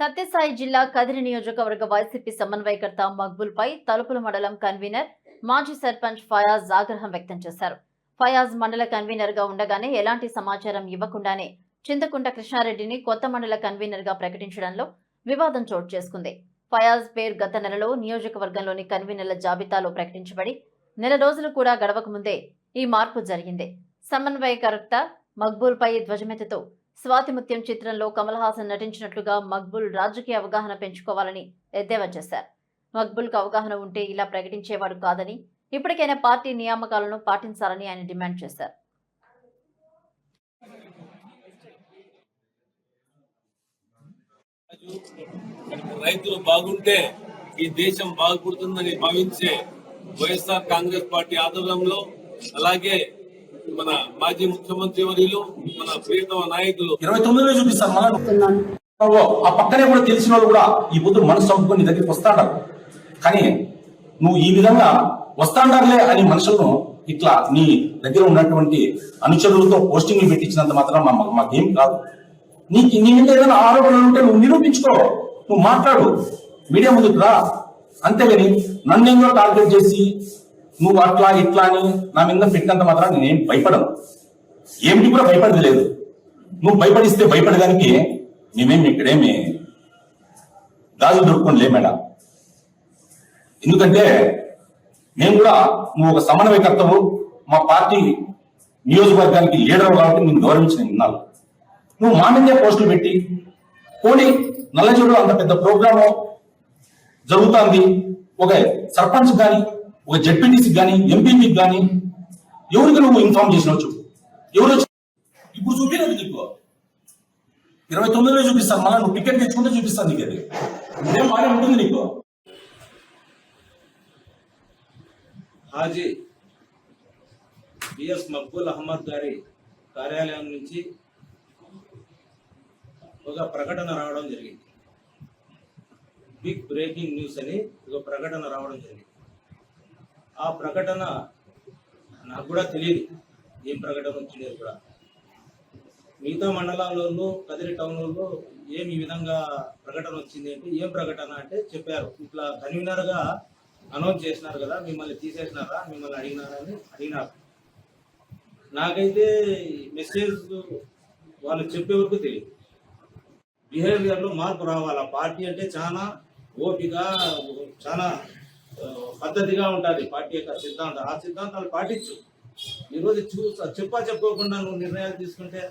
సత్యసాయి జిల్లా కదిరి నియోజకవర్గ వైసీపీ సమన్వయకర్త మక్బుల్ పై తలుపుల మండలం కన్వీనర్ మాజీ సర్పంచ్ ఫయాజ్ ఆగ్రహం వ్యక్తం చేశారు. ఫయాజ్ మండల కన్వీనర్గా ఉండగానే ఎలాంటి సమాచారం ఇవ్వకుండానే చింతకుంట కృష్ణారెడ్డిని కొత్త మండల కన్వీనర్గా ప్రకటించడంలో వివాదం చోటు చేసుకుంది. ఫయాజ్ పేరు గత నెలలో నియోజకవర్గంలోని కన్వీనర్ల జాబితాలో ప్రకటించబడి నెల రోజులు కూడా గడవక ముందే ఈ మార్పు జరిగింది. సమన్వయకర్త మక్బూల్ పై ధ్వజమెత్తుతూ స్వాతిముత్యం చిత్రంలో కమల్ హాసన్ నటించినట్లుగా మక్బుల్ రాజకీయ అవగాహన పెంచుకోవాలని ఎద్దేవా చేశారు. మక్బుల్కు అవగాహన ఉంటే ఇలా ప్రకటించేవాడు కాదని ఇప్పటికైనా పార్టీ నియామకాలను పాటించాలని ఆయన డిమాండ్ చేశారు. రైతులు బాగుంటే ఈ దేశం బాగుపడుతుందని భావించే వైఎస్ఆర్ కాంగ్రెస్ పార్టీ ఆధ్వర్యంలో అలాగే మన మాజీ ముఖ్యమంత్రి వర్యులు మన ప్రియతమ నాయకులు. ఇరవై తొమ్మిదిలో చూపిస్తాను మళ్ళా ఆ పక్కనే కూడా తెలిసిన వాళ్ళు కూడా ఈ పొద్దు మనసు చంపుకొని నీ దగ్గరికి వస్తాడారు. కానీ నువ్వు ఈ విధంగా వస్తాడారులే అని మనుషులను ఇట్లా నీ దగ్గర ఉన్నటువంటి అనుచరులతో పోస్టింగ్లు పెట్టించినంత మాత్రం మా మాకేం కాదు. నీకు నీ మీద ఏదైనా ఆరోపణలు ఉంటే నువ్వు నిరూపించుకో. నువ్వు మాట్లాడు. మీడియా ముందుకు రా. అంతేగాని నన్నేందో టార్గెట్ చేసి నువ్వు అట్లా ఇట్లా అని నా మీద పెట్టినంత మాత్రం నేనేం భయపడను. ఏమిటి కూడా భయపడేది లేదు. నువ్వు భయపడిస్తే భయపడడానికి మేమేమి ఇక్కడేమి గాజులు దొరుకుని లేమేడా ఎందుకంటే మేము కూడా నువ్వు ఒక సమన్వయకర్తవు మా పార్టీ నియోజకవర్గానికి లీడర్ కాబట్టి నేను గౌరవించిన విన్నాను నువ్వు మా మీదే పోస్టులు పెట్టి పోనీ నల్లజోడు అంత పెద్ద ప్రోగ్రాము జరుగుతుంది ఒక సర్పంచ్ కానీ ఒక జడ్పీటీసీ కానీ ఎంపీపీకి కానీ ఎవరికి నువ్వు ఇన్ఫార్మ్ చేసినవచ్చు. ఎవరు ఇప్పుడు చూపినది నీకు. ఇరవై తొమ్మిదిలో చూపిస్తాను. మళ్ళీ నువ్వు టికెట్ తెచ్చుకుంటే చూపిస్తాను నీకు అది. ఇదేం బాగా ఉంటుంది నీకు. హాజీ బిఎస్ మక్బూల్ అహ్మద్ గారి కార్యాలయం నుంచి ఒక ప్రకటన రావడం జరిగింది. బిగ్ బ్రేకింగ్ న్యూస్ అని ఒక ప్రకటన రావడం జరిగింది. ఆ ప్రకటన నాకు కూడా తెలియదు. ఏం ప్రకటన వచ్చింది కూడా. మిగతా మండలాలలో కదిరి టౌన్లో ఏం ఈ విధంగా ప్రకటన వచ్చింది అంటే ఏం ప్రకటన అంటే చెప్పారు. ఇట్లా కన్వీనర్గా అనౌన్స్ చేసినారు కదా మిమ్మల్ని తీసేసినారా మిమ్మల్ని అడిగినారా అని అడిగినారు. నాకైతే మెసేజ్ వాళ్ళు చెప్పే వరకు తెలియదు. బిహేవియర్లో మార్పు రావాలి? పార్టీ అంటే చాలా ఓపిక చాలా పద్ధతిగా ఉంటుంది. పార్టీ యొక్క సిద్ధాంతం. ఆ సిద్ధాంతాలు పాటించు. ఈరోజు చూ చెప్పా చెప్పుకోకుండా నువ్వు నిర్ణయాలు తీసుకుంటే